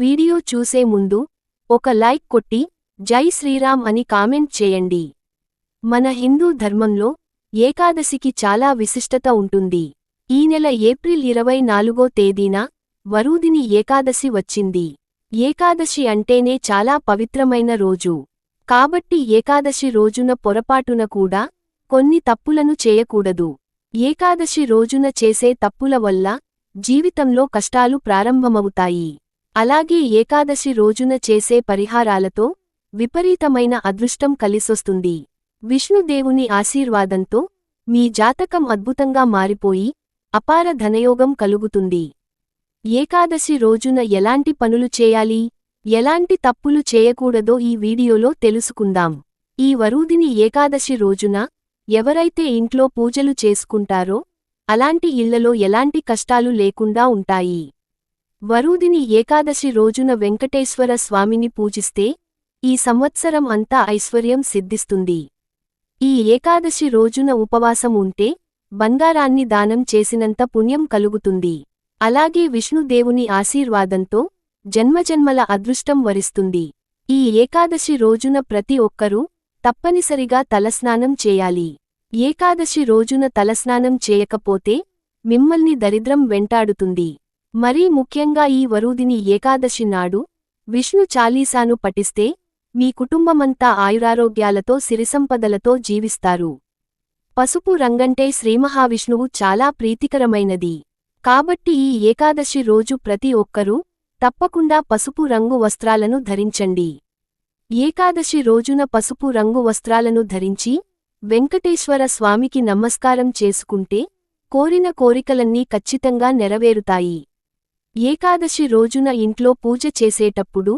Video చూసే ముందు ఒక లైక్ కొట్టి జై శ్రీరామ్ అని కామెంట్ చేయండి. మన హిందూ ధర్మంలో ఏకాదశికి చాలా విశిష్టత ఉంటుంది. ఈ నెల ఏప్రిల్ ఇరవై నాలుగో తేదీన వరూదిని ఏకాదశి వచ్చింది. ఏకాదశి అంటేనే చాలా పవిత్రమైన రోజు. కాబట్టి ఏకాదశి రోజున పొరపాటున కూడా కొన్ని తప్పులను చేయకూడదు. ఏకాదశి రోజున చేసే తప్పుల వల్ల జీవితంలో కష్టాలు ప్రారంభమవుతాయి. అలాగే ఏకాదశి రోజున చేసే పరిహారాలతో విపరీతమైన అదృష్టం కలిసొస్తుంది. విష్ణుదేవుని ఆశీర్వాదంతో మీ జాతకం అద్భుతంగా మారిపోయి అపార ధనయోగం కలుగుతుంది. ఏకాదశి రోజున ఎలాంటి పనులు చేయాలి ఎలాంటి తప్పులు చేయకూడదో ఈ వీడియోలో తెలుసుకుందాం. ఈ వరూదిని ఏకాదశి రోజున ఎవరైతే ఇంట్లో పూజలు చేసుకుంటారో అలాంటి ఇళ్ళలో ఎలాంటి కష్టాలు లేకుండా ఉంటాయి. వరూదిని ఏకాదశి రోజున వెంకటేశ్వర స్వామిని పూజిస్తే ఈ సంవత్సరం అంతా ఐశ్వర్యం సిద్ధిస్తుంది. ఈ ఏకాదశి రోజున ఉపవాసం ఉంటే బంగారాన్ని దానం చేసినంత పుణ్యం కలుగుతుంది. అలాగే విష్ణుదేవుని ఆశీర్వాదంతో జన్మజన్మల అదృష్టం వరిస్తుంది. ఈ ఏకాదశి రోజున ప్రతి ఒక్కరూ తప్పనిసరిగా తలస్నానం చేయాలి. ఏకాదశి రోజున తలస్నానం చేయకపోతే మిమ్మల్ని దరిద్రం వెంటాడుతుంది. మరీ ముఖ్యంగా ఈ వరూదిని ఏకాదశి నాడు విష్ణు చాలీసాను పఠిస్తే మీ కుటుంబమంతా ఆయురారోగ్యాలతో సిరిసంపదలతో జీవిస్తారు. పసుపు రంగంటే శ్రీమహావిష్ణువు చాలా ప్రీతికరమైనది. కాబట్టి ఈ ఏకాదశి రోజు ప్రతి ఒక్కరూ తప్పకుండా పసుపు రంగు వస్త్రాలను ధరించండి. ఏకాదశి రోజున పసుపు రంగు వస్త్రాలను ధరించి వెంకటేశ్వర స్వామికి నమస్కారం చేసుకుంటే కోరిన కోరికలన్నీ ఖచ్చితంగా నెరవేరుతాయి. ఏకాదశి రోజున ఇంట్లో పూజ చేసేటప్పుడు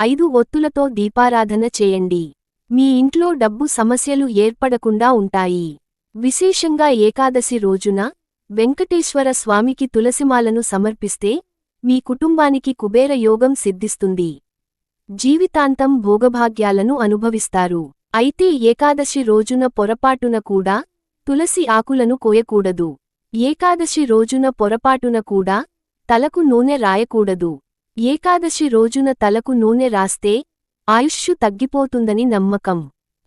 ఐదు ఒత్తులతో దీపారాధన చేయండి. మీ ఇంట్లో డబ్బు సమస్యలు ఏర్పడకుండా ఉంటాయి. విశేషంగా ఏకాదశి రోజున వెంకటేశ్వర స్వామికి తులసిమాలను సమర్పిస్తే మీ కుటుంబానికి కుబేర యోగం సిద్ధిస్తుంది. జీవితాంతం భోగభాగ్యాలను అనుభవిస్తారు. అయితే ఏకాదశి రోజున పొరపాటున కూడా తులసి ఆకులను కోయకూడదు. ఏకాదశి రోజున పొరపాటున కూడా తలకు నూనె రాయకూడదు. ఏకాదశి రోజున తలకు నూనె రాస్తే ఆయుష్షు తగ్గిపోతుందని నమ్మకం.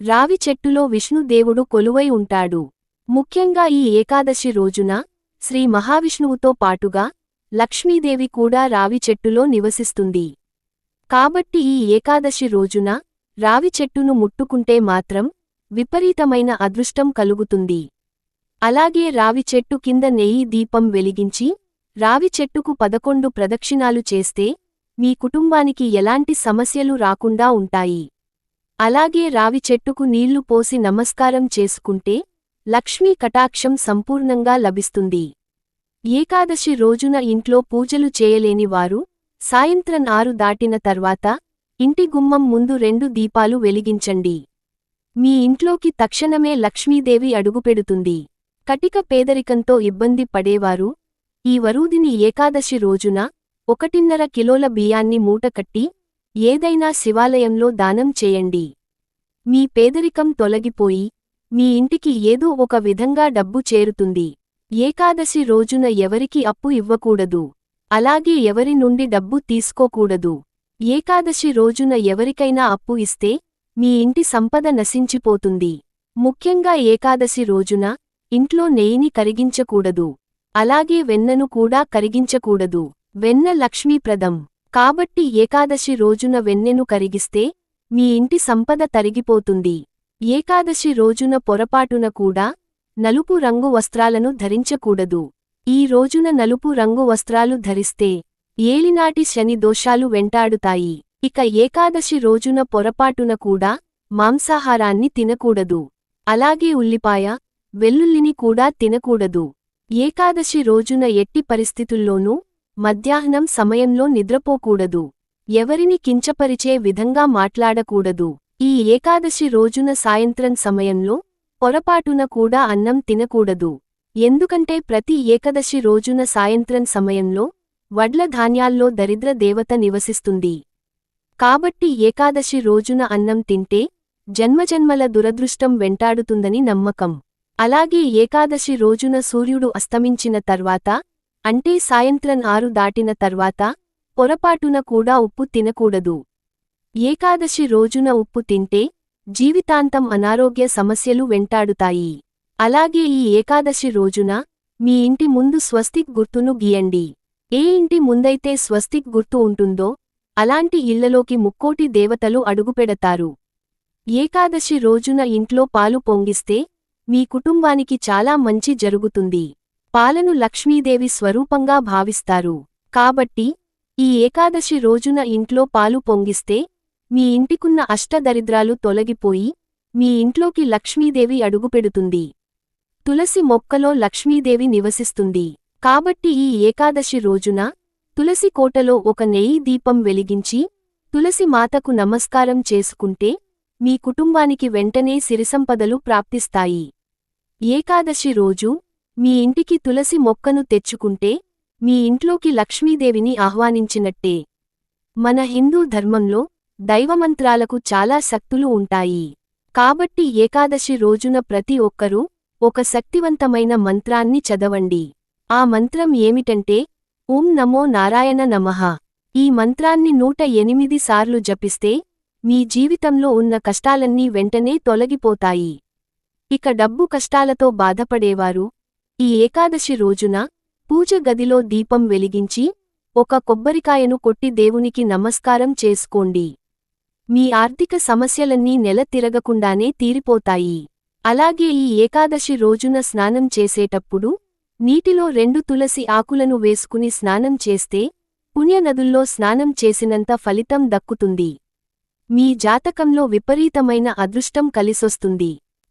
రావి చెట్టులో విష్ణుదేవుడు కొలువై ఉంటాడు. ముఖ్యంగా ఈ ఏకాదశి రోజున శ్రీ మహావిష్ణువుతో పాటుగా లక్ష్మీదేవి కూడా రావి చెట్టులో నివసిస్తుంది. కాబట్టి ఈ ఏకాదశి రోజున రావి చెట్టును ముట్టుకుంటే మాత్రం విపరీతమైన అదృష్టం కలుగుతుంది. అలాగే రావి చెట్టు కింద నెయ్యి దీపం వెలిగించి రావి చెట్టుకు పదకొండు ప్రదక్షిణాలు చేస్తే మీ కుటుంబానికి ఎలాంటి సమస్యలు రాకుండా ఉంటాయి. అలాగే రావి చెట్టుకు నీళ్ళు పోసి నమస్కారం చేసుకుంటే లక్ష్మీ కటాక్షం సంపూర్ణంగా లభిస్తుంది. ఏకాదశి రోజున ఇంట్లో పూజలు చేయలేని వారు సాయంత్రం ఆరు దాటిన తర్వాత ఇంటి గుమ్మం ముందు రెండు దీపాలు వెలిగించండి. మీ ఇంట్లోకి తక్షణమే లక్ష్మీదేవి అడుగుపెడుతుంది. కటిక పేదరికంతో ఇబ్బంది పడేవారు ఈ వరూదిని ఏకాదశి రోజున ఒకటిన్నర కిలోల బియ్యాన్ని మూటకట్టి ఏదైనా శివాలయంలో దానం చేయండి. మీ పేదరికం తొలగిపోయి మీ ఇంటికి ఏదో ఒక విధంగా డబ్బు చేరుతుంది. ఏకాదశి రోజున ఎవరికి అప్పు ఇవ్వకూడదు. అలాగే ఎవరి నుండి డబ్బు తీసుకోకూడదు. ఏకాదశి రోజున ఎవరికైనా అప్పు ఇస్తే మీ ఇంటి సంపద నశించిపోతుంది. ముఖ్యంగా ఏకాదశి రోజున ఇంట్లో నెయ్యిని కరిగించకూడదు. అలాగే వెన్నను కూడా కరిగించకూడదు. వెన్న లక్ష్మీప్రదం. కాబట్టి ఏకాదశి రోజున వెన్నెను కరిగిస్తే మీ ఇంటి సంపద తరిగిపోతుంది. ఏకాదశి రోజున పొరపాటున కూడా నలుపు రంగు వస్త్రాలను ధరించకూడదు. ఈ రోజున నలుపు రంగు వస్త్రాలు ధరిస్తే ఏలినాటి శని దోషాలు వెంటాడుతాయి. ఇక ఏకాదశి రోజున పొరపాటున కూడా మాంసాహారాన్ని తినకూడదు. అలాగే ఉల్లిపాయ వెల్లుల్లిని కూడా తినకూడదు. ఏకాదశి రోజున ఎట్టి పరిస్థితుల్లోనూ మధ్యాహ్నం సమయంలో నిద్రపోకూడదు. ఎవరిని కించపరిచే విధంగా మాట్లాడకూడదు. ఈ ఏకాదశి రోజున సాయంత్రం సమయంలో పొరపాటున కూడా అన్నం తినకూడదు. ఎందుకంటే ప్రతి ఏకదశి రోజున సాయంత్రం సమయంలో వడ్ల ధాన్యాల్లో దరిద్ర దేవత నివసిస్తుంది. కాబట్టి ఏకాదశి రోజున అన్నం తింటే జన్మజన్మల దురదృష్టం వెంటాడుతుందని నమ్మకం. అలాగే ఏకాదశి రోజున సూర్యుడు అస్తమించిన తర్వాత అంటే సాయంత్రం ఆరు దాటిన తర్వాత పొరపాటున కూడా ఉప్పు తినకూడదు. ఏకాదశి రోజున ఉప్పు తింటే జీవితాంతం అనారోగ్య సమస్యలు వెంటాడుతాయి. అలాగే ఈ ఏకాదశి రోజున మీ ఇంటి ముందు స్వస్తిక్ గుర్తును గీయండి. ఏ ఇంటి ముందైతే స్వస్తిక్ గుర్తు ఉంటుందో అలాంటి ఇళ్ళలోకి ముక్కోటి దేవతలు అడుగుపెడతారు. ఏకాదశి రోజున ఇంట్లో పాలు పొంగిస్తే మీ కుటుంబానికి చాలా మంచి జరుగుతుంది. పాలను లక్ష్మీదేవి స్వరూపంగా భావిస్తారు. కాబట్టి ఈ ఏకాదశి రోజున ఇంట్లో పాలు పొంగిస్తే మీ ఇంటికున్న అష్టదరిద్రాలు తొలగిపోయి మీ ఇంట్లోకి లక్ష్మీదేవి అడుగుపెడుతుంది. తులసి మొక్కలో లక్ష్మీదేవి నివసిస్తుంది. కాబట్టి ఈ ఏకాదశి రోజున తులసి కోటలో ఒక నెయ్యి దీపం వెలిగించి తులసి మాతకు నమస్కారం చేసుకుంటే మీ కుటుంబానికి వెంటనే సిరిసంపదలు ప్రాప్తిస్తాయి. ఏకాదశి రోజు మీ ఇంటికి తులసి మొక్కను తెచ్చుకుంటే మీ ఇంట్లోకి లక్ష్మీదేవిని ఆహ్వానించినట్టే. మన హిందూ ధర్మంలో దైవమంత్రాలకు చాలా శక్తులు ఉంటాయి. కాబట్టి ఏకాదశి రోజున ప్రతి ఒక్కరూ ఒక శక్తివంతమైన మంత్రాన్ని చదవండి. ఆ మంత్రం ఏమిటంటే ఓం నమో నారాయణ నమః. ఈ మంత్రాన్ని నూట ఎనిమిది సార్లు జపిస్తే మీ జీవితంలో ఉన్న కష్టాలన్నీ వెంటనే తొలగిపోతాయి. ఇక డబ్బు కష్టాలతో బాధపడేవారు. ఈ ఏకాదశి రోజున పూజ గదిలో దీపం వెలిగించి ఒక కొబ్బరికాయను కొట్టి దేవునికి నమస్కారం చేసుకోండి. మీ ఆర్థిక సమస్యలన్నీ నెల తిరగకుండానే తీరిపోతాయి. అలాగే ఈ ఏకాదశి రోజున స్నానం చేసేటప్పుడు నీటిలో రెండు తులసి ఆకులను వేసుకుని స్నానం చేస్తే పుణ్యనదుల్లో స్నానం చేసినంత ఫలితం దక్కుతుంది. మీ జాతకంలో విపరీతమైన అదృష్టం కలిసొస్తుంది.